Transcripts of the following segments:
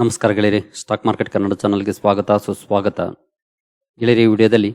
ನಮಸ್ಕಾರ ಗೆಳೆಯರಿ stock market Kannada ಚಾನಲ್ಗೆ ಸ್ವಾಗತ, ಸುಸ್ವಾಗತ. ಗೆಳೆಯರಿ ವಿಡಿಯೋದಲ್ಲಿ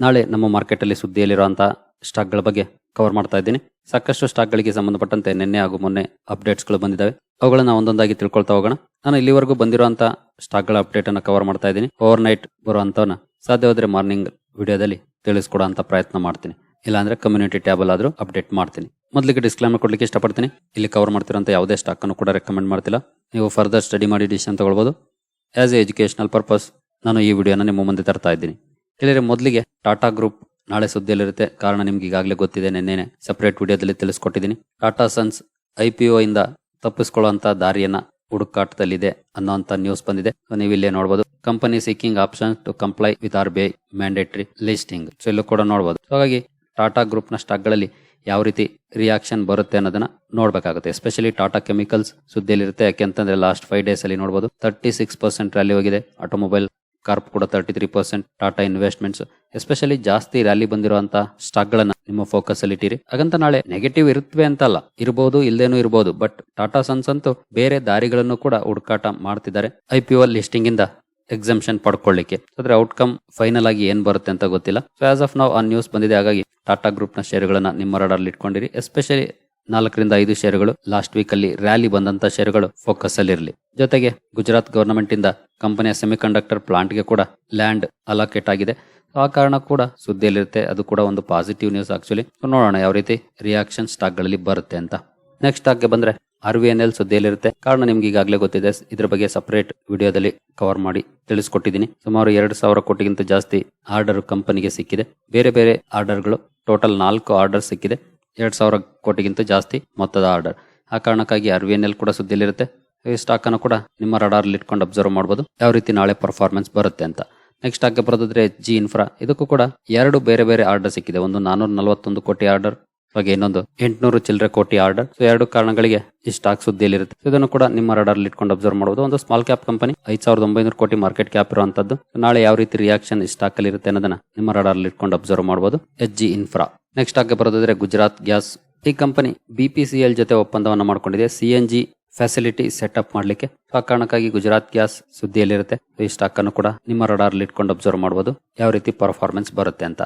ನಾಳೆ ನಮ್ಮ ಮಾರ್ಕೆಟಲ್ಲಿ ಸುದ್ದಿಯಲ್ಲಿರುವಂತಹ ಸ್ಟಾಕ್ಗಳ ಬಗ್ಗೆ ಕವರ್ ಮಾಡ್ತಾ ಇದ್ದೀನಿ. ಸಾಕಷ್ಟು ಸ್ಟಾಕ್ಗಳಿಗೆ ಸಂಬಂಧಪಟ್ಟಂತೆ ನಿನ್ನೆ ಹಾಗೂ ಮೊನ್ನೆ ಅಪ್ಡೇಟ್ಸ್ಗಳು ಬಂದಿದ್ದಾವೆ. ಅವುಗಳನ್ನ ಒಂದೊಂದಾಗಿ ತಿಳ್ಕೊಳ್ತಾ ಹೋಗೋಣ. ನಾನು ಇಲ್ಲಿವರೆಗೂ ಬಂದಿರುವಂತಹ ಸ್ಟಾಕ್ಗಳ ಅಪ್ಡೇಟ್ ಅನ್ನು ಕವರ್ ಮಾಡ್ತಾ ಇದ್ದೀನಿ. ಓವರ್ ನೈಟ್ ಬರುವಂತವನ್ನ ಸಾಧ್ಯವಾದ್ರೆ ಮಾರ್ನಿಂಗ್ ವಿಡಿಯೋದಲ್ಲಿ ತಿಳಿಸ್ಕೊಡೋ ಪ್ರಯತ್ನ ಮಾಡ್ತೀನಿ. ಇಲ್ಲಾಂದ್ರೆ ಕಮ್ಯುನಿಟಿ ಟ್ಯಾಬಲ್ ಆದ್ರೂ ಅಪ್ಡೇಟ್ ಮಾಡ್ತೀನಿ. ಮೊದಲಿಗೆ ಡಿಸ್ಕ್ಲೈಮರ್ ಕೊಡ್ಲಿಕ್ಕೆ ಇಷ್ಟಪಡ್ತೀನಿ. ಇಲ್ಲಿ ಕವರ್ ಮಾಡ್ತಿರೋಂಥ ಯಾವುದೇ ಸ್ಟಾಕ್ ಅನ್ನು ಕೂಡ ರೆಕಮೆಂಡ್ ಮಾಡ್ತಿಲ್ಲ. ನೀವು ಫರ್ದರ್ ಸ್ಟಡಿ ಮಾಡಿ ಡಿಸಿಷನ್ ತಗೊಳ್ಬೋದು. ಆಸ್ ಎ ಎಜುಕೇಶನಲ್ ಪರ್ಪಸ್ ನಾನು ಈ ವಿಡಿಯೋನ ನಿಮ್ಮ ಮುಂದೆ ತರ್ತಾ ಇದ್ದೀನಿ. ಇಲ್ಲಿ ಮೊದಲಿಗೆ ಟಾಟಾ ಗ್ರೂಪ್ ನಾಳೆ ಸುದ್ದಿಯಲ್ಲಿರುತ್ತೆ. ಕಾರಣ ನಿಮ್ಗೆ ಈಗಾಗಲೇ ಗೊತ್ತಿದೆ ನಿನ್ನೆ ಸೆಪರೇಟ್ ವಿಡಿಯೋದಲ್ಲಿ ತಿಳಿಸ್ಕೊಟ್ಟಿದ್ದೀನಿ. Tata sons I P O ಇಂದ ತಪ್ಪಿಸ್ಕೊಳ್ಳುವಂತ ದಾರಿಯನ್ನ ಹುಡುಕಾಟದಲ್ಲಿದೆ ಅನ್ನೋಂತ ನ್ಯೂಸ್ ಬಂದಿದೆ. ನೀವು ಇಲ್ಲೇ ನೋಡಬಹುದು company seeking option to comply with R B mandatory listing so ಇಲ್ಲೂ ಕೂಡ ನೋಡಬಹುದು ಹಾಗಾಗಿ ಟಾಟಾ ಗ್ರೂಪ್ನ ಸ್ಟಾಕ್ಗಳಲ್ಲಿ ಯಾವ ರೀತಿ ರಿಯಾಕ್ಷನ್ ಬರುತ್ತೆ ಅನ್ನೋದನ್ನ ನೋಡ್ಬೇಕಾಗುತ್ತೆ. ಎಸ್ಪೆಷಲಿ ಟಾಟಾ ಕೆಮಿಕಲ್ಸ್ ಸುದ್ದಿಯಲ್ಲಿರುತ್ತೆ. ಯಾಕೆಂತಂದ್ರೆ ಲಾಸ್ಟ್ ಫೈವ್ ಡೇಸ್ ಅಲ್ಲಿ ನೋಡಬಹುದು ತರ್ಟಿ ಸಿಕ್ಸ್ ಪರ್ಸೆಂಟ್ ರ್ಯಾಲಿ ಹೋಗಿದೆ. ಆಟೋಮೊಬೈಲ್ ಕಾರ್ಪ್ ಕೂಡ thirty three percent Tata investments especially ಜಾಸ್ತಿ ರ್ಯಾಲಿ ಬಂದಿರುವಂತಹ ಸ್ಟಾಕ್ಗಳನ್ನ ನಿಮ್ಮ ಫೋಕಸ್ ಅಲ್ಲಿ ಇಟ್ಟಿರಿ. ಹಾಗಂತ ನಾಳೆ ನೆಗೆಟಿವ್ ಇರುತ್ತವೆ ಅಂತಲ್ಲ. ಇರಬಹುದು ಇಲ್ದೇನೂ ಇರಬಹುದು ಬಟ್ ಟಾಟಾ ಸನ್ಸ್ ಅಂತೂ ಬೇರೆ ದಾರಿಗಳನ್ನು ಕೂಡ ಹುಡುಕಾಟ ಮಾಡ್ತಿದ್ದಾರೆ. ಐ ಪಿ ಲಿಸ್ಟಿಂಗ್ ಇಂದ ಎಕ್ಸಮ್ಷನ್ ಪಡ್ಕೊಳ್ಳಿಕ್ಕೆ. ಅದ್ರ ಔಟ್ಕಮ್ ಫೈನಲ್ ಆಗಿ ಏನ್ ಬರುತ್ತೆ ಅಂತ ಗೊತ್ತಿಲ್ಲ. ಸೊ ಆಸ್ ಆಫ್ ನಾವು ಆ ನ್ಯೂಸ್ ಬಂದಿದೆ. ಹಾಗಾಗಿ ಟಾಟಾ ಗ್ರೂಪ್ನ ಷೇರುಗಳನ್ನ ನಿಮ್ಮ ರಡಾರ್ಲಿ ಇಟ್ಕೊಂಡಿರಿ. ಎಸ್ಪೆಷಲಿ ನಾಲ್ಕರಿಂದ ಐದು ಶೇರುಗಳು ಲಾಸ್ಟ್ ವೀಕ್ ಅಲ್ಲಿ ರ್ಯಾಲಿ ಬಂದಂತ ಷೇರುಗಳು ಫೋಕಸ್ ಅಲ್ಲಿ ಇರಲಿ. ಜೊತೆಗೆ ಗುಜರಾತ್ ಗವರ್ನಮೆಂಟ್ ಇಂದ ಕಂಪನಿಯ ಸೆಮಿಕಂಡಕ್ಟರ್ ಪ್ಲಾಂಟ್ಗೆ ಕೂಡ ಲ್ಯಾಂಡ್ ಅಲಾಕೇಟ್ ಆಗಿದೆ. ಆ ಕಾರಣ ಕೂಡ ಸುದ್ದಿಯಲ್ಲಿರುತ್ತೆ. ಅದು ಕೂಡ ಒಂದು ಪಾಸಿಟಿವ್ ನ್ಯೂಸ್ ಆಕ್ಚುಲಿ ನೋಡೋಣ ಯಾವ ರೀತಿ ರಿಯಾಕ್ಷನ್ ಸ್ಟಾಕ್ಗಳಲ್ಲಿ ಬರುತ್ತೆ ಅಂತ. ನೆಕ್ಸ್ಟ್ ಸ್ಟಾಕ್ಗೆ ಬಂದ್ರೆ ಆರ್ ವಿ ಎನ್ ಎಲ್ ಸುದ್ದಿಯಲ್ಲಿರುತ್ತೆ. ಕಾರಣ ನಿಮ್ಗೆ ಈಗಾಗಲೇ ಗೊತ್ತಿದೆ. ಇದ್ರ ಬಗ್ಗೆ ಸಪರೇಟ್ ವಿಡಿಯೋದಲ್ಲಿ ಕವರ್ ಮಾಡಿ ತಿಳಿಸ್ಕೊಟ್ಟಿದ್ದೀನಿ. ಸುಮಾರು ಎರಡು ಸಾವಿರ ಕೋಟಿಗಿಂತ ಜಾಸ್ತಿ ಆರ್ಡರ್ ಕಂಪನಿಗೆ ಸಿಕ್ಕಿದೆ. ಬೇರೆ ಬೇರೆ ಆರ್ಡರ್ಗಳು ಟೋಟಲ್ ನಾಲ್ಕು ಆರ್ಡರ್ ಸಿಕ್ಕಿದೆ. ಎರಡು ಸಾವಿರ ಕೋಟಿಗಿಂತ ಜಾಸ್ತಿ ಮೊತ್ತದ ಆರ್ಡರ್ ಆ ಕಾರಣಕ್ಕಾಗಿ ಆರ್ ವಿ ಎನ್ ಎಲ್ ಕೂಡ ಸುದ್ದಿಯಲ್ಲಿರುತ್ತೆ. ಈ ಸ್ಟಾಕ್ ಅನ್ನು ಕೂಡ ನಿಮ್ಮ ರಡಾರ್ ಇಟ್ಕೊಂಡು ಅಬ್ಸರ್ವ್ ಮಾಡಬಹುದು ಯಾವ ರೀತಿ ನಾಳೆ ಪರ್ಫಾರ್ಮೆನ್ಸ್ ಬರುತ್ತೆ ಅಂತ. ನೆಕ್ಸ್ಟ್ ಆಗಿ ಬರೋದಾದ್ರೆ ಜಿ ಇನ್ಫ್ರಾ ಇದಕ್ಕೂ ಕೂಡ ಎರಡು ಬೇರೆ ಬೇರೆ ಆರ್ಡರ್ ಸಿಕ್ಕಿದೆ. ಒಂದು ನಾನೂರ ನಲವತ್ತೊಂದು ಕೋಟಿ ಆರ್ಡರ್ ಹಾಗೆ ಇನ್ನೊಂದು ಎಂಟುನೂರು ಚಿಲ್ಲರೆ ಕೋಟಿ ಆರ್ಡರ್. ಸೊ ಎರಡು ಕಾರಣಗಳಿಗೆ ಈ ಸ್ಟಾಕ್ ಸುದ್ದಿಯಲ್ಲಿರುತ್ತೆ. ಇದನ್ನು ಕೂಡ ನಿಮ್ಮ ರಡಾರ್ ಇಟ್ಕೊಂಡು ಅಬ್ಸರ್ವ್ ಮಾಡಬಹುದು ಒಂದು ಸ್ಮಾಲ್ ಕ್ಯಾಪ್ ಕಂಪನಿ ಐದ್ ಸಾವಿರದ ಒಂಬೈನೂರು ಕೋಟಿ ಮಾರ್ಕೆಟ್ ಕ್ಯಾಪ್ ಇರುವಂತದ್ದು. ನಾಳೆ ಯಾವ ರೀತಿ ರಿಯಾಕ್ಷನ್ ಈ ಸ್ಟಾಕ್ ಅಲ್ಲಿ ಇರುತ್ತೆ ಅನ್ನೋದನ್ನ ನಿಮ್ಮ ರಡಾರ್ ಇಟ್ಕೊಂಡು ಅಬ್ಸರ್ವ್ ಮಾಡಬಹುದು ಎಚ್ ಜಿ ಇನ್ಫ್ರಾ ನೆಕ್ಸ್ಟ್ ಆಗಿ ಬರೋದಾದ್ರೆ ಗುಜರಾತ್ ಗ್ಯಾಸ್ ಈ ಕಂಪನಿ ಬಿಪಿಸಿಎಲ್ ಜೊತೆ ಒಪ್ಪಂದವನ್ನ ಮಾಡ್ಕೊಂಡಿದೆ. C N G facility setup ಮಾಡ್ಲಿಕ್ಕೆ. ಆ ಕಾರಣಕ್ಕಾಗಿ ಗುಜರಾತ್ ಗ್ಯಾಸ್ ಸುದ್ದಿಯಲ್ಲಿರುತ್ತೆ. ಈ ಸ್ಟಾಕ್ ಅನ್ನು ಕೂಡ ನಿಮ್ಮ ರಡಾರ್ ಇಟ್ಕೊಂಡು ಅಬ್ಸರ್ವ್ ಮಾಡಬಹುದು ಯಾವ ರೀತಿ ಪರ್ಫಾರ್ಮೆನ್ಸ್ ಬರುತ್ತೆ ಅಂತ.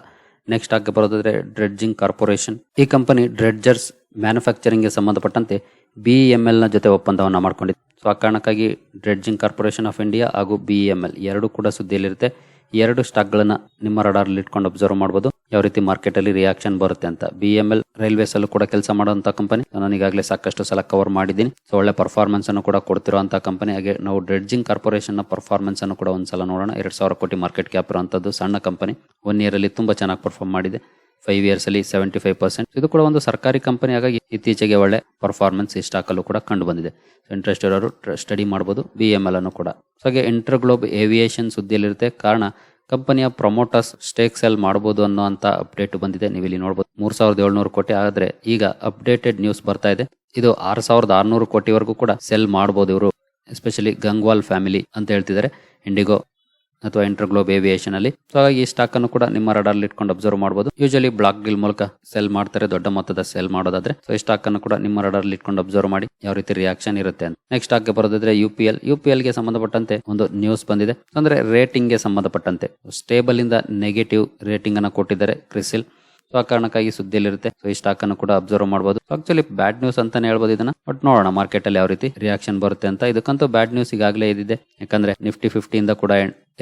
ನೆಕ್ಸ್ಟ್ ಆಗಿ ಬರೋದಾದ್ರೆ ಡ್ರೆಡ್ಜಿಂಗ್ ಕಾರ್ಪೊರೇಷನ್ ಈ ಕಂಪನಿ ಡ್ರೆಡ್ಜರ್ಸ್ ಮ್ಯಾನುಫ್ಯಾಕ್ಚರಿಂಗ್ಗೆ ಸಂಬಂಧಪಟ್ಟಂತೆ ಬಿಇಎಂಎಲ್ನ ಜೊತೆ ಒಪ್ಪಂದವನ್ನ ಮಾಡ್ಕೊಂಡಿದೆ. ಸೊ ಆ ಕಾರಣಕ್ಕಾಗಿ ಡ್ರೆಡ್ಜಿಂಗ್ ಕಾರ್ಪೊರೇಷನ್ ಆಫ್ ಇಂಡಿಯಾ ಹಾಗೂ ಬಿಇಎಂಎಲ್ ಎರಡೂ ಕೂಡ ಸುದ್ದಿಯಲ್ಲಿರುತ್ತೆ. ಎರಡು ಸ್ಟಾಕ್ ಗಳನ್ನ ನಿಮ್ಮ ರಡಾರ್ ಇಟ್ಕೊಂಡು ಅಬ್ಸರ್ವ್ ಮಾಡಬಹುದು ಯಾವ ರೀತಿ ಮಾರ್ಕೆಟ್ ಅಲ್ಲಿ ರಿಯಾಕ್ಷನ್ ಬರುತ್ತೆ ಅಂತ. ಬಿಎಂಎಲ್ ರೈಲ್ವೇಸ್ ಅಲ್ಲೂ ಕೂಡ ಕೆಲಸ ಮಾಡುವಂತ ಕಂಪನಿ ನಾನು ಈಗಾಗಲೇ ಸಾಕಷ್ಟು ಸಲ ಕವರ್ ಮಾಡಿದ್ದೀನಿ. ಸೊ ಒಳ್ಳೆ ಪರ್ಫಾರ್ಮೆನ್ಸ್ ಅನ್ನು ಕೂಡ ಕೊಡ್ತಿರುವಂತಹ ಕಂಪನಿ ಹಾಗೆ ನಾವು ಡ್ರೆಡ್ಜಿಂಗ್ ಕಾರ್ಪೊರೇಷನ್ನ ಪರ್ಫಾರ್ಮೆನ್ಸ್ ಅನ್ನು ಕೂಡ ಒಂದ್ಸಲ ನೋಡೋಣ. ಎರಡ್ ಸಾವಿರ ಕೋಟಿ ಮಾರ್ಕೆಟ್ ಕ್ಯಾಪ್ ಇರುವಂತದ್ದು ಸಣ್ಣ ಕಂಪನಿ ಒನ್ ಇಯರ್ ಅಲ್ಲಿ ತುಂಬಾ ಚೆನ್ನಾಗಿ ಪರ್ಫಾರ್ಮ್ ಮಾಡಿದೆ. ಫೈವ್ ಇಯರ್ಸ್ ಅಲ್ಲಿ ಸೆವೆಂಟಿ ಫೈವ್ ಪರ್ಸೆಂಟ್ ಇದು ಕೂಡ ಒಂದು ಸರ್ಕಾರಿ ಕಂಪನಿ ಹಾಗಾಗಿ ಇತ್ತೀಚೆಗೆ ಒಳ್ಳೆ ಪರ್ಫಾರ್ಮೆನ್ಸ್ ಈ ಸ್ಟಾಕ್ ಕೂಡ ಕಂಡು ಬಂದಿದೆ ಇಂಟ್ರೆಸ್ಟ್ ಇರೋರು ಸ್ಟಡಿ ಮಾಡಬಹುದು ಬಿ ಎಂ ಅನ್ನು ಕೂಡ. ಹಾಗೆ ಇಂಟರ್ ಗ್ಲೋಬ್ ಏವಿಯೇಷನ್ ಸುದ್ದಿಯಲ್ಲಿರುತ್ತೆ. ಕಾರಣ ಕಂಪನಿಯ ಪ್ರಮೋಟರ್ಸ್ ಸ್ಟೇಕ್ ಸೆಲ್ ಮಾಡಬಹುದು ಅನ್ನುವಂತ ಅಪ್ಡೇಟ್ ಬಂದಿದೆ. ನೀವು ಇಲ್ಲಿ ನೋಡಬಹುದು ಮೂರ್ ಸಾವಿರದ ಏಳ್ನೂರು ಕೋಟಿ. ಆದ್ರೆ, ಈಗ ಅಪ್ಡೇಟೆಡ್ ನ್ಯೂಸ್ ಬರ್ತಾ ಇದೆ. ಇದು ಆರ್ ಸಾವಿರದ ಆರ್ನೂರು ಕೋಟಿವರೆಗೂ ಕೂಡ ಸೆಲ್ ಮಾಡಬಹುದು ಇವರು. ಎಸ್ಪೆಷಲಿ ಗಂಗ್ವಾಲ್ ಫ್ಯಾಮಿಲಿ ಅಂತ ಹೇಳ್ತಿದ್ದಾರೆ. ಇಂಡಿಗೋ ಅಥವಾ ಇಂಟರ್ಗ್ಲೋಬ್ ಏವಿಯೇಷನ್ ಅಲ್ಲಿ ಸೊ ಹಾಗಾಗಿ ಈ ಸ್ಟಾಕ್ ಅನ್ನು ಕೂಡ ನಿಮ್ಮ ರಡಾರ್ ಇಟ್ಕೊಂಡು ಅಬ್ಸರ್ವ್ ಮಾಡಬಹುದು ಯೂಶಲಿ ಬ್ಲಾಕ್ ಗಿಲ್ ಮೂಲಕ ಸೆಲ್ ಮಾಡ್ತಾರೆ, ದೊಡ್ಡ ಮೊತ್ತದ ಸೆಲ್ ಮಾಡೋದಾದ್ರೆ. ಸೊ ಈ ಸ್ಟಾಕ್ ಅನ್ನು ಕೂಡ ನಿಮ್ಮ ರಡಾರ್ ಇಟ್ಕೊಂಡು ಅಬ್ಸರ್ವ್ ಮಾಡಿ ಯಾವ ರೀತಿ ರಿಯಾಕ್ಷನ್ ಇರುತ್ತೆ ಅಂತ. ನೆಕ್ಸ್ಟ್ ಸ್ಟಾಕ್ ಬರೋದಾದ್ರೆ U P L U P ಎಲ್ಗೆ ಸಂಬಂಧಪಟ್ಟಂತೆ ಒಂದು ನ್ಯೂಸ್ ಬಂದಿದೆ. ಅಂದ್ರೆ ರೇಟಿಂಗ್ಗೆ ಸಂಬಂಧಪಟ್ಟಂತೆ. ಸ್ಟೇಬಲ್ ಇಂದ ನೆಗೆಟಿವ್ ರೇಟಿಂಗ್ ಅನ್ನ ಕೊಟ್ಟಿದ್ದಾರೆ ಕ್ರಿಸಿಲ್ ಸೊ ಆ ಕಾರಣಕ್ಕಾಗಿ ಸುದ್ದಿಯಲ್ಲಿರುತ್ತೆ. ಸೊ ಈ ಸ್ಟಾಕ್ ಅನ್ನು ಕೂಡ ಅಬ್ಸರ್ವ್ ಮಾಡಬಹುದು ಆಕ್ಚುಲಿ ಬ್ಯಾಡ್ ನ್ಯೂಸ್ ಅಂತಾನೆ ಹೇಳ್ಬೋದು ಇದನ್ನ. ಬಟ್ ನೋಡೋಣ ಮಾರ್ಕೆಟ್ ಅಲ್ಲಿ ಯಾವ ರೀತಿ ರಿಯಾಕ್ಷನ್ ಬರುತ್ತೆ ಅಂತ. ಇದಕ್ಕಂತೂ ಬ್ಯಾಡ್ ನ್ಯೂಸ್ ಈಗಾಗಲೇ ಇದಿದೆ. ಯಾಕಂದ್ರೆ ನಿಫ್ಟಿ ಫಿಫ್ಟಿ ಇಂದ ಕೂಡ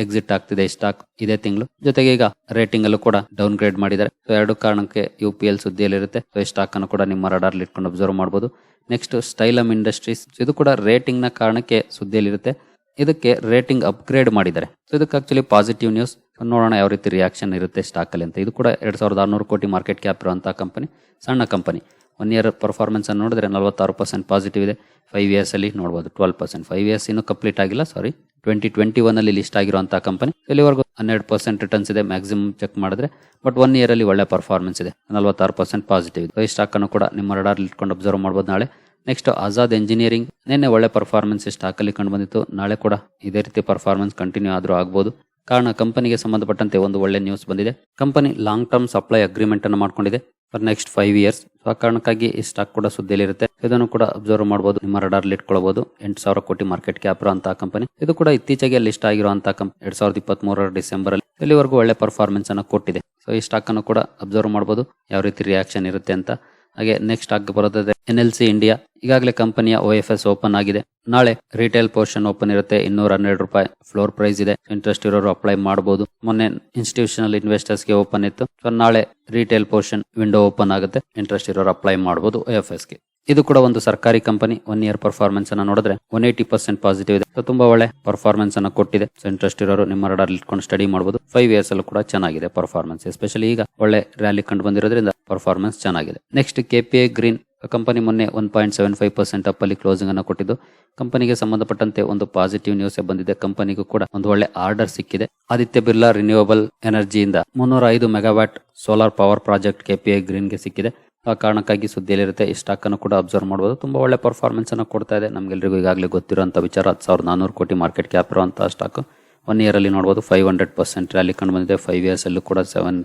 ಎಕ್ಸಿಟ್ ಆಗ್ತಿದೆ ಸ್ಟಾಕ್ ಇದೇ ತಿಂಗಳು. ಜೊತೆಗೆ ಈಗ ರೇಟಿಂಗ್ ಅಲ್ಲೂ ಕೂಡ ಡೌನ್ ಗ್ರೇಡ್ ಮಾಡಿದ್ದಾರೆ. ಸೊ ಎರಡು ಕಾರಣಕ್ಕೆ ಯು ಪಿ ಎಲ್ ಸುದ್ದಿಯಲ್ಲಿರುತ್ತೆ. ಸೊ ಈ ಸ್ಟಾಕ್ ಅನ್ನು ಕೂಡ ನಿಮ್ಮ ರಡಾರ್ ಇಟ್ಕೊಂಡು ಅಬ್ಸರ್ವ್ ಮಾಡಬಹುದು ನೆಕ್ಸ್ಟ್ ಸ್ಟೈಲಮ್ ಇಂಡಸ್ಟ್ರೀಸ್ ಇದು ಕೂಡ ರೇಟಿಂಗ್ನ ಕಾರಣಕ್ಕೆ ಸುದ್ದಿಯಲ್ಲಿರುತ್ತೆ. ಇದಕ್ಕೆ ರೇಟಿಂಗ್ ಅಪ್ಗ್ರೇಡ್ ಮಾಡಿದ್ದಾರೆ. ಸೊ ಇದಕ್ಕೆ ಆಕ್ಚುಲಿ ಪಾಸಿಟಿವ್ ನ್ಯೂಸ್ ನೋಡೋಣ ಯಾವ ರೀತಿ ರಿಯಾಕ್ಷನ್ ಇರುತ್ತೆ ಸ್ಟಾಕಲ್ಲಿ ಅಂತ. ಇದು ಕೂಡ ಎರಡು ಸಾವಿರದ ಆರುನೂರು ಕೋಟಿ ಮಾರ್ಕೆಟ್ ಕ್ಯಾಪ್ ಇರುವಂಥ ಕಂಪನಿ ಸಣ್ಣ ಕಂಪನಿ ಒನ್ ಇಯರ್ ಪರ್ಫಾರ್ಮೆನ್ಸನ್ನು ನೋಡಿದ್ರೆ ನಲವತ್ತಾರು ಪರ್ಸೆಂಟ್ ಪಾಸಿಟಿವ್ ಇದೆ. ಫೈವ್ ಇಯರ್ಸಲ್ಲಿ ನೋಡ್ಬೋದು ಟ್ವೆಲ್ ಪರ್ಸೆಂಟ್ ಫೈವ್ ಇಯರ್ಸ್ ಇನ್ನೂ ಕಂಪ್ಲೀಟ್ ಆಗಿಲ್ಲ ಸಾರಿ ಟ್ವೆಂಟಿ ಟ್ವೆಂಟಿ ಒನ್ನಲ್ಲಿ ಲಿಸ್ಟ್ ಆಗಿರುವಂಥ ಕಂಪನಿ ಇಲ್ಲಿವರೆಗೂ ಹನ್ನೆರಡು ಪರ್ಸೆಂಟ್ ರಿಟರ್ನ್ಸ್ ಇದೆ ಮ್ಯಾಕ್ಸಿಮಮ್ ಚೆಕ್ ಮಾಡಿದ್ರೆ. ಬಟ್ ಒನ್ ಇಯರಲ್ಲಿ ಒಳ್ಳೆ ಪರ್ಫಾರ್ಮೆನ್ಸ್ ಇದೆ, ನಲವತ್ತಾರು ಪರ್ಸೆಂಟ್ ಪಾಸಿಟಿವ್ ಇದೆ. ಈ ಸ್ಟಾಕನ್ನು ಕೂಡ ನಿಮ್ಮ ರಡಾರ್ ಇಟ್ಕೊಂಡು ಅಬ್ಸರ್ವ್ ಮಾಡ್ಬೋದು ನಾಳೆ. ನೆಕ್ಸ್ಟ್ ಆಜಾದ್ ಎಂಜಿನಿಯರಿಂಗ್ ನಿನ್ನೆ ಒಳ್ಳೆ ಪರ್ಫಾರ್ಮೆನ್ಸ್ ಸ್ಟಾಕಲ್ಲಿ ಕಂಡು ಬಂದಿತ್ತು. ನಾಳೆ ಕೂಡ ಇದೇ ರೀತಿ ಪರ್ಫಾರ್ಮೆನ್ಸ್ ಕಂಟಿನ್ಯೂ ಆದರೂ ಆಗ್ಬೋದು. ಕಾರಣ ಕಂಪನಿಗೆ ಸಂಬಂಧಪಟ್ಟಂತೆ ಒಂದು ಒಳ್ಳೆ ನ್ಯೂಸ್ ಬಂದಿದೆ. Company long term supply agreement ಅನ್ನು ಮಾಡ್ಕೊಂಡಿದೆ ಫಾರ್ ನೆಕ್ಸ್ಟ್ ಫೈವ್ ಇಯರ್ಸ್ ಆ ಕಾರಣಕ್ಕಾಗಿ ಈ ಸ್ಟಾಕ್ ಕೂಡ ಸುದ್ದಿಯಲ್ಲಿರುತ್ತೆ. ಇದನ್ನು ಕೂಡ ಅಬ್ಸರ್ವ್ ಮಾಡಬಹುದು ನಿಮ್ಮ ರಡಾರ್ ಇಟ್ಕೊಳ್ಬಹುದು ಎಂಟು ಸಾವಿರ ಕೋಟಿ ಮಾರ್ಕೆಟ್ ಕ್ಯಾಪ್ ಅಂತ ಕಂಪನಿ ಇದು ಕೂಡ ಇತ್ತೀಚೆಗೆ ಲಿಸ್ಟ್ ಆಗಿರುವಂತಹ ಕಂಪನಿ ಎರಡ್ ಸಾವಿರದ ಇಪ್ಪತ್ತ್ ಮೂರರ ಡಿಸೆಂಬರ್ ಅಲ್ಲಿ ಇಲ್ಲಿವರೆಗೂ ಒಳ್ಳೆ ಪರ್ಫಾರ್ಮೆನ್ಸ್ ಅನ್ನು ಕೊಟ್ಟಿದೆ. ಸೊ ಈ ಸ್ಟಾಕ್ ಅನ್ನು ಕೂಡ ಅಬ್ಸರ್ವ್ ಮಾಡಬಹುದು ಯಾವ ರೀತಿ ರಿಯಾಕ್ಷನ್ ಇರುತ್ತೆ ಅಂತ. ಹಾಗೆ ನೆಕ್ಸ್ಟ್ ಆಗಿ ಬರುತ್ತದೆ ಎನ್ ಎಲ್ ಸಿ ಇಂಡಿಯಾ ಈಗಾಗಲೇ ಕಂಪನಿಯ ಒ ಎಫ್ ಎಸ್ ಓಪನ್ ಆಗಿದೆ. ನಾಳೆ ರಿಟೇಲ್ ಪೋರ್ಷನ್ ಓಪನ್ ಇರುತ್ತೆ, ಇನ್ನೂರ ಹನ್ನೆರಡು ರೂಪಾಯಿ ಫ್ಲೋರ್ ಪ್ರೈಸ್ ಇದೆ. ಇಂಟ್ರೆಸ್ಟ್ ಇರೋರು ಅಪ್ಲೈ ಮಾಡಬಹುದು ಮೊನ್ನೆ ಇನ್ಸ್ಟಿಟ್ಯೂಷನಲ್ ಇನ್ವೆಸ್ಟರ್ಸ್ಗೆ ಓಪನ್ ಇತ್ತು. ಸೊ ನಾಳೆ ರಿಟೇಲ್ ಪೋರ್ಷನ್ ವಿಂಡೋ ಓಪನ್ ಆಗುತ್ತೆ ಇಂಟ್ರೆಸ್ಟ್ ಇರೋರು ಅಪ್ಲೈ ಮಾಡಬಹುದು ಎಫ್ ಎಸ್ಗೆ. ಇದು ಕೂಡ ಒಂದು ಸರ್ಕಾರಿ ಕಂಪನಿ. ಒನ್ ಇಯರ್ ಪರ್ಫಾರ್ಮೆನ್ಸ್ ಅನ್ನ ನೋಡಿದ್ರೆ ಒನ್ ಏಟಿ ಪರ್ಸೆಂಟ್ ಪಾಸಿಟಿವ್ ಇದೆ. ತುಂಬಾ ಒಳ್ಳೆ ಪರ್ಫಾರ್ಮೆನ್ಸ್ ಅನ್ನ ಕೊಟ್ಟಿದೆ. ಸೊ ಇಂಟ್ರೆಸ್ಟ್ ಇರೋರು ನಿಮ್ಮ ರಡಾರ್ ಇಟ್ಕೊಂಡು ಸ್ಟಡಿ ಮಾಡಬಹುದು ಫೈವ್ ಇಯರ್ಸ್ ಅಲ್ಲೂ ಕೂಡ ಚೆನ್ನಾಗಿದೆ ಪರ್ಫಾರ್ಮೆನ್ಸ್ ಎಸ್ಪೆಷಲಿ ಈಗ ಒಳ್ಳೆ ರ್ಯಾಲಿ ಕಂಡು ಬಂದಿರೋದ್ರಿಂದ ಪರ್ಫಾರ್ಮೆನ್ಸ್ ಚೆನ್ನಾಗಿದೆ. ನೆಕ್ಸ್ಟ್ ಕೆಪಿಐ ಗ್ರೀನ್ ಕಂಪನಿ ಮೊನ್ನೆ one point seven five percent up ಅಲ್ಲಿ ಕ್ಲೋಸಿಂಗ್ ಅನ್ನು ಕೊಟ್ಟಿದ್ದು. ಕಂಪನಿಗೆ ಸಂಬಂಧಪಟ್ಟಂತೆ ಒಂದು ಪಾಸಿಟಿವ್ ನ್ಯೂಸ್ ಬಂದಿದೆ. ಕಂಪನಿಗೂ ಕೂಡ ಒಂದು ಒಳ್ಳೆ ಆರ್ಡರ್ ಸಿಕ್ಕಿದೆ. ಆದಿತ್ಯ ಬಿರ್ಲಾ ರಿನ್ಯೂವಬಲ್ ಎನರ್ಜಿಯಿಂದ ಮುನ್ನೂರ ಐದು megawatt solar power project KPI ಗ್ರೀನ್ಗೆ ಸಿಕ್ಕಿದೆ. ಆ ಕಾರಣಕ್ಕಾಗಿ ಸುದ್ದಿಯಲ್ಲಿರುತ್ತೆ. ಈ ಸ್ಟಾಕ್ ಅನ್ನು ಕೂಡ ಅಬ್ಸರ್ವ್ ಮಾಡ್ಬೋದು. ತುಂಬ ಒಳ್ಳೆ ಪರ್ಫಾರ್ಮೆನ್ಸನ್ನು ಕೊಡ್ತಾ ಇದೆ. ನಮಗೆಲ್ಲರಿಗೂ ಈಗಾಗಲೇ ಗೊತ್ತಿರೋಂಥ ವಿಚಾರ ಹತ್ತು ಸಾವಿರದ ನಾನೂರು ಕೋಟಿ ಮಾರ್ಕೆಟ್ ಕ್ಯಾಪ್ ಇರುವಂತಹ ಸ್ಟಾಕ್ ಒನ್ ಇಯರ್ ಅಲ್ಲಿ ನೋಡಬಹುದು ಫೈವ್ ಹಂಡ್ರೆಡ್ ಪರ್ಸೆಂಟ್ ರ್ಯಾಲಿ ಕಂಡು ಬಂದಿದೆ. ಫೈವ್ ಇಯರ್ಸ್ ಅಲ್ಲೂ ಕೂಡ ಸೆವೆನ್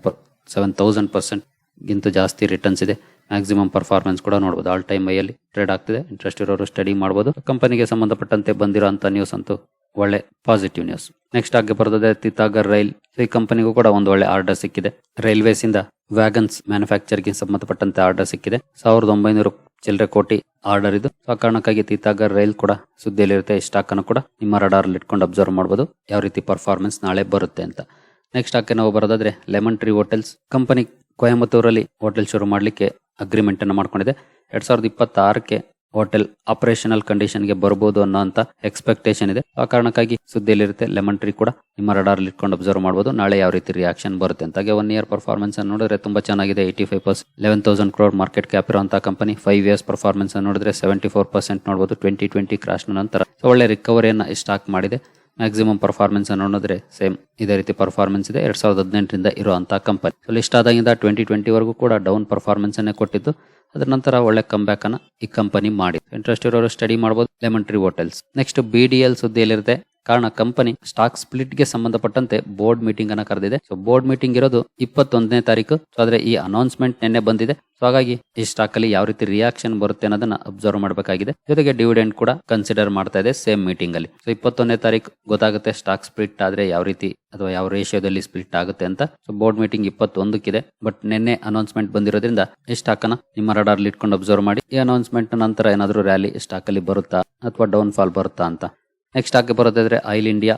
ಸೆವೆನ್ ತೌಸಂಡ್ ಪರ್ಸೆಂಟ್ ಗಿಂತ ಜಾಸ್ತಿ ರಿಟರ್ನ್ಸ್ ಇದೆ. ಮ್ಯಾಕ್ಸಿಮಮ್ ಪರ್ಫಾರ್ಮೆನ್ಸ್ ಕೂಡ ನೋಡಬಹುದು ಆಲ್ ಟೈಮ್ ಐಯಲ್ಲಿ ಟ್ರೇಡ್ ಆಗ್ತಿದೆ. ಇಂಟ್ರೆಸ್ಟ್ ಇರೋರು ಸ್ಟಡಿ ಮಾಡಬಹುದು ಕಂಪನಿಗೆ ಸಂಬಂಧಪಟ್ಟಂತೆ ಬಂದಿರೋಂಥ ನ್ಯೂಸ್ ಅಂತೂ ಒಳ್ಳೆ ಪಾಸಿಟಿವ್ ನ್ಯೂಸ್ ನೆಕ್ಸ್ಟ್ ಆಗಿ ಬರ್ತದೆ ತಿತಾಗರ್ ರೈಲ್ ಈ ಕಂಪನಿಗೂ ಕೂಡ ಒಂದು ಒಳ್ಳೆ ಆರ್ಡರ್ ಸಿಕ್ಕಿದೆ. ರೈಲ್ವೇಸ್ ಇಂದ ವ್ಯಾಗನ್ಸ್ ಮ್ಯಾನುಫ್ಯಾಕ್ಚರ್ಗೆ ಸಂಬಂಧಪಟ್ಟಂತೆ ಆರ್ಡರ್ ಸಿಕ್ಕಿದೆ. ಸಾವಿರದ ಒಂಬೈನೂರು ಚಿಲ್ಲರೆ ಕೋಟಿ ಆರ್ಡರ್ ಇದು. ಆ ಕಾರಣಕ್ಕಾಗಿ ತೀತಾಗರ್ ರೈಲ್ ಕೂಡ ಸುದ್ದಿಯಲ್ಲಿರುತ್ತೆ. ಈ ಸ್ಟಾಕ್ ಅನ್ನು ಕೂಡ ನಿಮ್ಮ ರಡಾರ್ ಇಟ್ಕೊಂಡು ಅಬ್ಸರ್ವ್ ಮಾಡಬಹುದು ಯಾವ ರೀತಿ ಪರ್ಫಾರ್ಮೆನ್ಸ್ ನಾಳೆ ಬರುತ್ತೆ ಅಂತ. ನೆಕ್ಸ್ಟ್ ಸ್ಟಾಕ್ ನಾವು ಬರೋದಾದ್ರೆ ಲೆಮನ್ ಟ್ರೀ ಹೋಟೆಲ್ಸ್ ಕಂಪನಿ ಕೊಯಮತ್ತೂರಲ್ಲಿ ಹೋಟೆಲ್ ಶುರು ಮಾಡಲಿಕ್ಕೆ ಅಗ್ರಿಮೆಂಟ್ ಅನ್ನು ಮಾಡ್ಕೊಂಡಿದೆ. ಎರಡ್ ಸಾವಿರದ ಇಪ್ಪತ್ತಾರಕ್ಕೆ ಹೋಟೆಲ್ ಆಪರೇಷನಲ್ ಕಂಡೀಷನ್ಗೆ ಬರಬಹುದು ಅನ್ನೋ ಅಂತ ಎಕ್ಸ್ಪೆಕ್ಟೇಷನ್ ಇದೆ. ಆ ಕಾರಣಕ್ಕಾಗಿ ಸುದ್ದಿಯಲ್ಲಿರುತ್ತೆ, ಲೆಮನ್ ಟ್ರೀ ಕೂಡ ನಿಮ್ಮ ರಡಾರ್ ಇಟ್ಕೊಂಡು ಅಬ್ಸರ್ವ್ ಮಾಡಬಹುದು ನಾಳೆ ಯಾವ ರೀತಿ ರಿಯಾಕ್ಷನ್ ಬರುತ್ತೆ ಅಂತ. ಹಾಗೆ ಒನ್ ಇಯರ್ ಪರ್ಫಾರ್ಮೆನ್ಸ್ ಅನ್ನು ನೋಡಿದ್ರೆ ತುಂಬಾ ಚೆನ್ನಾಗಿದೆ. Eighty five percent eleven thousand crore market cap ಇರುವಂತಹ ಕಂಪನಿ ಫೈವ್ ಇಯರ್ಸ್ ಪರ್ಫಾರ್ಮೆನ್ಸ್ ನೋಡಿದ್ರೆ ಸೆವೆಂಟಿ ಫೋರ್ ಪರ್ಸೆಂಟ್ ನೋಡಬಹುದು ಟ್ವೆಂಟಿ ಟ್ವೆಂಟಿ ಕ್ರಾಶ್ ನಂತರ. ಒಳ್ಳೆ ರಿಕವರಿಯನ್ನ ಸ್ಟಾಕ್ ಮಾಡಿದೆ. ಮ್ಯಾಕ್ಸಿಮಮ್ ಪರ್ಫಾರ್ಮೆನ್ಸ್ ನೋಡಿದ್ರೆ ಸೇಮ್ ಇದೇ ರೀತಿ ಪರ್ಫಾರ್ಮೆನ್ಸ್ ಇದೆ. ಎರಡ್ ಸಾವಿರದ ಹದಿನೆಂಟರಿಂದ ಇರುವಂತಹ ಕಂಪನಿ ಸೊ ಲಿಸ್ಟ್ ಆದಾಗಿಂದ ಟ್ವೆಂಟಿ ವರೆಗೂ ಕೂಡ ಡೌನ್ ಪರ್ಫಾರ್ಮೆನ್ಸ್ ಅನ್ನೇ ಕೊಟ್ಟಿದ್ದು. ಅದರ ನಂತರ ಒಳ್ಳೆ ಕಂಬ್ಯಾಕ್ ಅನ್ನ ಈ ಕಂಪನಿ ಮಾಡಿ ಇಂಟ್ರೆಸ್ಟ್ ಇರೋರು ಸ್ಟಡಿ ಮಾಡಬಹುದು lemon tree hotels next B D L ಸುದ್ದಿಯಲ್ಲಿರುತ್ತೆ. ಕಾರಣ ಕಂಪನಿ ಸ್ಟಾಕ್ ಸ್ಪ್ಲಿಟ್ಗೆ ಸಂಬಂಧಪಟ್ಟಂತೆ ಬೋರ್ಡ್ ಮೀಟಿಂಗ್ ಅನ್ನ ಕರೆದಿದೆ. ಸೊ ಬೋರ್ಡ್ ಮೀಟಿಂಗ್ ಇರೋದು ಇಪ್ಪತ್ತೊಂದನೇ ತಾರೀಕು. ಸೊ ಆದ್ರೆ ಈ ಅನೌನ್ಸ್ಮೆಂಟ್ ನಿನ್ನೆ ಬಂದಿದೆ. ಸೊ ಹಾಗಾಗಿ ಈ ಸ್ಟಾಕ್ ಅಲ್ಲಿ ಯಾವ ರೀತಿ ರಿಯಾಕ್ಷನ್ ಬರುತ್ತೆ ಅನ್ನೋದನ್ನ ಅಬ್ಸರ್ವ್ ಮಾಡಬೇಕಾಗಿದೆ. ಜೊತೆಗೆ ಡಿವಿಡೆಂಡ್ ಕೂಡ ಕನ್ಸಿಡರ್ ಮಾಡ್ತಾ ಇದೆ ಸೇಮ್ ಮೀಟಿಂಗ್ ಅಲ್ಲಿ. ಸೊ ಇಪ್ಪತ್ತೊಂದನೇ ತಾರೀಕು ಗೊತ್ತಾಗುತ್ತೆ ಸ್ಟಾಕ್ ಸ್ಪ್ಲಿಟ್ ಆದ್ರೆ ಯಾವ ರೀತಿ ಅಥವಾ ಯಾವ ರೇಷಿಯೋದಲ್ಲಿ ಸ್ಪ್ಲಿಟ್ ಆಗುತ್ತೆ ಅಂತ. ಸೊ ಬೋರ್ಡ್ ಮೀಟಿಂಗ್ ಇಪ್ಪತ್ತೊಂದಕ್ಕಿದೆ. ಬಟ್ ನಿನ್ನೆ ಅನೌನ್ಸ್ಮೆಂಟ್ ಬಂದಿರೋದ್ರಿಂದ ಈ ಸ್ಟಾಕ್ ಅನ್ನ ನಿಮ್ಮ ರಡಾರ್ಲಿ ಇಟ್ಕೊಂಡು ಅಬ್ಸರ್ವ್ ಮಾಡಿ. ಈ ಅನೌನ್ಸ್ಮೆಂಟ್ ನಂತರ ಏನಾದರೂ ರ್ಯಾಲಿ ಸ್ಟಾಕ್ ಅಲ್ಲಿ ಬರುತ್ತಾ ಅಥವಾ ಡೌನ್ ಫಾಲ್ ಬರುತ್ತಾ ಅಂತ. ನೆಕ್ಸ್ಟ್ ಆಗಿ ಬರೋದಾದ್ರೆ ಆಯಿಲ್ ಇಂಡಿಯಾ.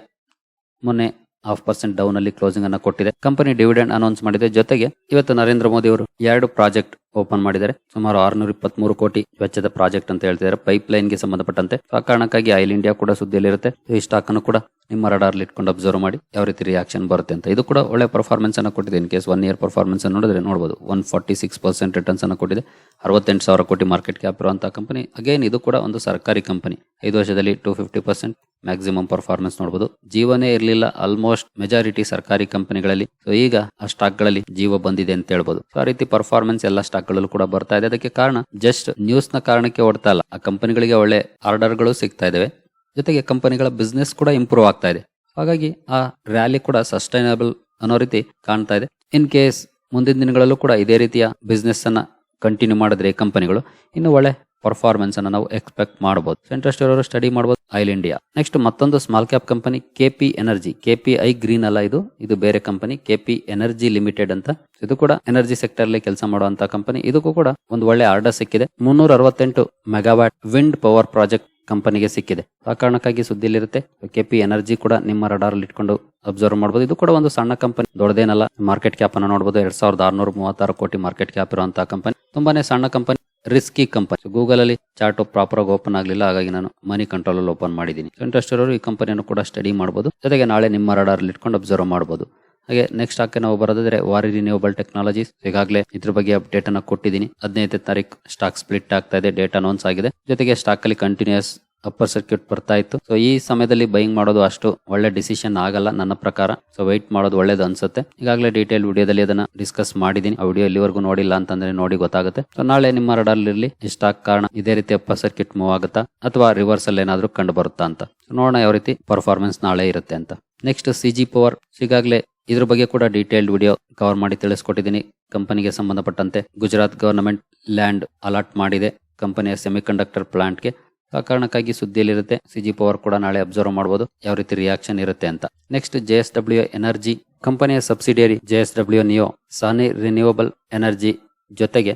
ಮೊನ್ನೆ ಹಾಫ್ ಪರ್ಸೆಂಟ್ ಡೌನ್ ಅಲ್ಲಿ ಕ್ಲೋಸಿಂಗ್ ಅನ್ನ ಕೊಟ್ಟಿದೆ. ಕಂಪನಿ ಡಿವಿಡೆಂಡ್ ಅನೌನ್ಸ್ ಮಾಡಿದೆ. ಜೊತೆಗೆ ಇವತ್ತು ನರೇಂದ್ರ ಮೋದಿ ಅವರು ಎರಡು ಪ್ರಾಜೆಕ್ಟ್ ಓಪನ್ ಮಾಡಿದ್ದಾರೆ. ಸುಮಾರು ಆರ್ನೂರ ಇಪ್ಪತ್ಮೂರು ಕೋಟಿ ವೆಚ್ಚದ ಪ್ರಾಜೆಕ್ಟ್ ಅಂತ ಹೇಳ್ತಿದ್ದಾರೆ. ಪೈಪ್ ಲೈನ್ಗೆ ಸಂಬಂಧಪಟ್ಟಂತೆ ಆ ಕಾರಣಕ್ಕಾಗಿ ಆಯಿಲ್ ಇಂಡಿಯಾ ಕೂಡ ಸುದ್ದಿಯಲ್ಲಿರುತ್ತೆ. ಈ ಸ್ಟಾಕ್ ಅನ್ನು ಕೂಡ ನಿಮ್ಮ ರಡಾರ್ಲಿ ಇಟ್ಕೊಂಡು ಅಬ್ಸರ್ವ್ ಮಾಡಿ ಯಾವ ರೀತಿ ರಿಯಾಕ್ಷನ್ ಬರುತ್ತೆ ಅಂತ. ಇದು ಕೂಡ ಒಳ್ಳೆ ಪರ್ಫಾರ್ಮೆನ್ಸ್ ಅನ್ನು ಕೊಟ್ಟಿದೆ. In case one year performance ಅನ್ನು ನೋಡಿದ್ರೆ ನೋಡಬಹುದು one forty six percent returns ಅನ್ನು ಕೊಟ್ಟಿದೆ. ಅರವತ್ತೆಂಟು ಸಾವಿರ ಕೋಟಿ ಮಾರ್ಕೆಟ್ ಕ್ಯಾಪ್ ಇರುವಂತಹ ಕಂಪನಿ ಅಗೇನ್ ಇದು ಕೂಡ ಒಂದು ಸರ್ಕಾರಿ ಕಂಪನಿ ಐದು ವರ್ಷದಲ್ಲಿ two fifty percent maximum performance ನೋಡಬಹುದು ಜೀವನೇ ಇರಲಿಲ್ಲ. ಆಲ್ಮೋಸ್ಟ್ ಮೆಜಾರಿಟಿ ಸರ್ಕಾರಿ ಕಂಪನಿಗಳಲ್ಲಿ ಸೊ ಈಗ ಆ ಸ್ಟಾಕ್ಗಳಲ್ಲಿ ಜೀವ ಬಂದಿದೆ ಅಂತ ಹೇಳ್ಬೋದು. ಆ ರೀತಿ ಪರ್ಫಾರ್ಮೆನ್ಸ್ ಎಲ್ಲ ಸ್ಟಾಕ್ ಗಳಲ್ಲೂ ಕೂಡ ಬರ್ತಾ ಇದೆ. ಅದಕ್ಕೆ ಕಾರಣ ಜಸ್ಟ್ ನ್ಯೂಸ್ನ ಕಾರಣಕ್ಕೆ ಓಡ್ತಾ ಇಲ್ಲ. ಆ ಕಂಪನಿಗಳಿಗೆ ಒಳ್ಳೆ ಆರ್ಡರ್ಗಳು ಸಿಗ್ತಾ ಇದಾವೆ. ಜೊತೆಗೆ ಕಂಪನಿಗಳ ಬಿಸ್ನೆಸ್ ಕೂಡ ಇಂಪ್ರೂವ್ ಆಗ್ತಾ ಇದೆ. ಹಾಗಾಗಿ ಆ ರ್ಯಾಲಿ ಕೂಡ ಸಸ್ಟೈನಬಲ್ ಅನ್ನೋ ರೀತಿ ಕಾಣ್ತಾ ಇದೆ. ಇನ್ ಕೇಸ್ ಮುಂದಿನ ದಿನಗಳಲ್ಲೂ ಕೂಡ ಇದೇ ರೀತಿಯ ಬಿಸ್ನೆಸ್ ಅನ್ನ ಕಂಟಿನ್ಯೂ ಮಾಡಿದ್ರೆ ಕಂಪನಿಗಳು, ಇನ್ನು ಒಳ್ಳೆ ಪರ್ಫಾರ್ಮೆನ್ಸ್ ಅನ್ನ ನಾವು ಎಕ್ಸ್ಪೆಕ್ಟ್ ಮಾಡಬಹುದು ಇಂಟ್ರೆಸ್ಟ್ ಇರೋರು ಸ್ಟಡಿ ಮಾಡಬಹುದು ಆಯಿಲ್ ಇಂಡಿಯಾ ನೆಕ್ಸ್ಟ್ ಮತ್ತೊಂದು small cap company KP energy KP I green ಅಲ್ಲ ಇದು. ಇದು ಬೇರೆ ಕಂಪನಿ ಕೆಪಿ ಎನರ್ಜಿ ಲಿಮಿಟೆಡ್ ಅಂತ. ಇದು ಕೂಡ ಎನರ್ಜಿ ಸೆಕ್ಟರ್ ಅಲ್ಲಿ ಕೆಲಸ ಮಾಡುವಂತ ಕಂಪನಿ ಇದಕ್ಕೂ ಕೂಡ ಒಂದು ಒಳ್ಳೆ ಆರ್ಡರ್ ಸಿಕ್ಕಿದೆ. ಮುನ್ನೂರ ಅರವತ್ತೆಂಟು ಮೆಗಾವ್ಯಾಟ್ ವಿಂಡ್ ಪವರ್ ಪ್ರಾಜೆಕ್ಟ್ ಕಂಪನಿಗೆ ಸಿಕ್ಕಿದೆ. ಆ ಕಾರಣಕ್ಕಾಗಿ ಸುದ್ದಿಲಿರುತ್ತೆ ಕೆಪಿ ಎನರ್ಜಿ ಕೂಡ ನಿಮ್ಮ ರಡಾರ್ ಇಟ್ಕೊಂಡು ಅಬ್ಸರ್ವ್ ಮಾಡಬಹುದು ಇದು ಕೂಡ ಒಂದು ಸಣ್ಣ ಕಂಪನಿ ದೊಡ್ಡದೇನಲ್ಲ ಮಾರ್ಕೆಟ್ ಕ್ಯಾಪ್ ಅನ್ನು ನೋಡಬಹುದು ಎರಡ್ ಸಾವಿರದ ಆರ್ನೂರ ಮೂವತ್ತಾರು ಕೋಟಿ ಮಾರ್ಕೆಟ್ ಕ್ಯಾಪ್ ಇರುವಂತಹ ಕಂಪನಿ ತುಂಬಾನೇ ಸಣ್ಣ ಕಂಪನಿ ರಿಸ್ಕಿ ಕಂಪನಿ ಗೂಗಲ್ ಅಲ್ಲಿ ಚಾರ್ಟ್ ಪ್ರಾಪರ್ ಆಗಿ ಓಪನ್ ಆಗಲಿಲ್ಲ. ಹಾಗಾಗಿ ನಾನು ಮನಿ ಕಂಟ್ರೋಲ್ ಅಲ್ಲಿ ಓಪನ್ ಮಾಡಿದ್ದೀನಿ. ಇಂಟ್ರೆಸ್ಟ್ ಇರೋರು ಈ ಕಂಪನಿಯನ್ನು ಕೂಡ ಸ್ಟಡಿ ಮಾಡಬಹುದು ಜೊತೆಗೆ ನಾಳೆ ನಿಮ್ಮ ರಡಾರ್ ಇಟ್ಕೊಂಡು ಅಬ್ಸರ್ವ್ ಮಾಡಬಹುದು ಹಾಗೆ ನೆಕ್ಸ್ಟ್ ಹಾಕಿ ನಾವು ಬರೋದಾದ್ರೆ ವಾರಿ ರಿನ್ಯೂಬಲ್ ಟೆಕ್ನಾಲಜೀಸ್ ಈಗಾಗಲೇ ಇದ್ರ ಬಗ್ಗೆ ಅಪ್ಡೇಟ್ ಅನ್ನ ಕೊಟ್ಟಿದ್ದೀನಿ. ಹದಿನೈದನೇ ತಾರೀಕು ಸ್ಟಾಕ್ ಸ್ಪ್ಲಿಟ್ ಆಗ್ತಾ ಇದೆ ಡೇಟ್ ಅನೌನ್ಸ್ ಆಗಿದೆ. ಜೊತೆಗೆ ಸ್ಟಾಕ್ ಅಲ್ಲಿ ಕಂಟಿನ್ಯೂಸ್ ಅಪ್ಪರ್ ಸರ್ಕ್ಯೂಟ್ ಬರ್ತಾ ಇತ್ತು. ಸೊ ಈ ಸಮಯದಲ್ಲಿ ಬೈಯಿಂಗ್ ಮಾಡೋದು ಅಷ್ಟು ಒಳ್ಳೆ ಡಿಸಿಷನ್ ಆಗಲ್ಲ ನನ್ನ ಪ್ರಕಾರ. ಸೊ ವೈಟ್ ಮಾಡೋದು ಒಳ್ಳೇದು ಅನ್ಸುತ್ತೆ. ಈಗಾಗಲೇ ಡೀಟೇಲ್ ವಿಡಿಯೋದಲ್ಲಿ ಅದನ್ನ ಡಿಸ್ಕಸ್ ಮಾಡಿದೀನಿ. ಆ ವಿಡಿಯೋ ಇಲ್ಲಿವರೆಗೂ ನೋಡಿಲ್ಲ ಅಂತಂದ್ರೆ ನೋಡಿ ಗೊತ್ತಾಗುತ್ತೆ. ಸೊ ನಾಳೆ ನಿಮ್ಮ ರಡಲ್ಲಿ ಇಷ್ಟ ಸ್ಟಾಕ್ ಕಾರಣ ಇದೇ ರೀತಿ ಅಪ್ಪರ್ ಸರ್ಕ್ಯೂಟ್ ಮೂವ್ ಆಗುತ್ತಾ ಅಥವಾ ರಿವರ್ಸ್ ಅಲ್ಲಿ ಏನಾದ್ರೂ ಕಂಡು ಬರುತ್ತಾ ಅಂತ. ನೋಡೋಣ ಯಾವ ರೀತಿ ಪರ್ಫಾರ್ಮೆನ್ಸ್ ನಾಳೆ ಇರುತ್ತೆ ಅಂತ. ನೆಕ್ಸ್ಟ್ ಸಿ ಜಿ ಪವರ್ ಈಗಾಗಲೇ ಇದ್ರ ಬಗ್ಗೆ ಕೂಡ ಡೀಟೇಲ್ಡ್ ವಿಡಿಯೋ ಕವರ್ ಮಾಡಿ ತಿಳಿಸ್ಕೊಟ್ಟಿದ್ದೀನಿ ಕಂಪನಿಗೆ ಸಂಬಂಧಪಟ್ಟಂತೆ ಗುಜರಾತ್ ಗವರ್ನಮೆಂಟ್ ಲ್ಯಾಂಡ್ ಅಲಾಟ್ ಮಾಡಿದೆ. ಕಂಪನಿಯ ಸೆಮಿಕಂಡಕ್ಟರ್ ಪ್ಲಾಂಟ್ಗೆ ಆ ಕಾರಣಕ್ಕಾಗಿ ಸುದ್ದಿಯಲ್ಲಿರುತ್ತೆ. ಸಿ ಜಿ ಪವರ್ ಕೂಡ ನಾಳೆ ಅಬ್ಸರ್ವ್ ಮಾಡಬಹುದು ಯಾವ ರೀತಿ ರಿಯಾಕ್ಷನ್ ಇರುತ್ತೆ ಅಂತ. Next J S W energy ಕಂಪನಿಯ subsidiary J S W neo Sany renewable energy ಜೊತೆಗೆ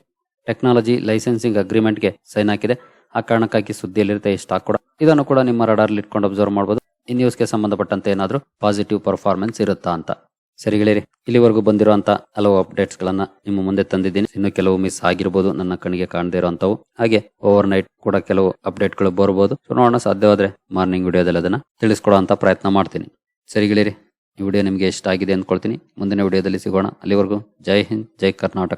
ಟೆಕ್ನಾಲಜಿ ಲೈಸೆನ್ಸಿಂಗ್ ಅಗ್ರಿಮೆಂಟ್ಗೆ ಸೈನ್ ಹಾಕಿದೆ. ಆ ಕಾರಣಕ್ಕಾಗಿ ಸುದ್ದಿಯಲ್ಲಿರುತ್ತೆ ಈ ಸ್ಟಾಕ್ ಕೂಡ. ಇದನ್ನು ಕೂಡ ನಿಮ್ಮ ರಡಾರ್ಲಿ ಇಟ್ಕೊಂಡು ಅಬ್ಸರ್ವ್ ಮಾಡಬಹುದು ಈ ನ್ಯೂಸ್ಗೆ ಸಂಬಂಧಪಟ್ಟಂತೆ ಏನಾದರೂ ಪಾಸಿಟಿವ್ ಪರ್ಫಾರ್ಮೆನ್ಸ್ ಇರುತ್ತಾ ಅಂತ. ಸರಿ ಗೆಳೆಯರಿ, ಇಲ್ಲಿವರೆಗೂ ಬಂದಿರುವಂತ ಹಲವು ಅಪ್ಡೇಟ್ಸ್ ಗಳನ್ನ ನಿಮ್ಮ ಮುಂದೆ ತಂದಿದ್ದೀನಿ. ಇನ್ನು ಕೆಲವು ಮಿಸ್ ಆಗಿರ್ಬೋದು, ನನ್ನ ಕಣ್ಣಿಗೆ ಕಾಣದೇ ಇರುವಂತವು ಹಾಗೆ ಓವರ್ ನೈಟ್ ಕೂಡ ಕೆಲವು ಅಪ್ಡೇಟ್ಗಳು ಬರಬಹುದು ನೋಡೋಣ, ಸಾಧ್ಯವಾದ್ರೆ ಮಾರ್ನಿಂಗ್ ವಿಡಿಯೋದಲ್ಲಿ ಅದನ್ನ ತಿಳಿಸ್ಕೊಡುವಂತ ಪ್ರಯತ್ನ ಮಾಡ್ತೀನಿ. ಸರಿ ಗೆಳೆಯರಿ, ಈ ವಿಡಿಯೋ ನಿಮಗೆ ಇಷ್ಟ ಆಗಿದೆ ಅಂದ್ಕೊಳ್ತೀನಿ. ಮುಂದಿನ ವಿಡಿಯೋದಲ್ಲಿ ಸಿಗೋಣ. ಅಲ್ಲಿವರೆಗೂ ಜೈ ಹಿಂದ್, ಜೈ ಕರ್ನಾಟಕ.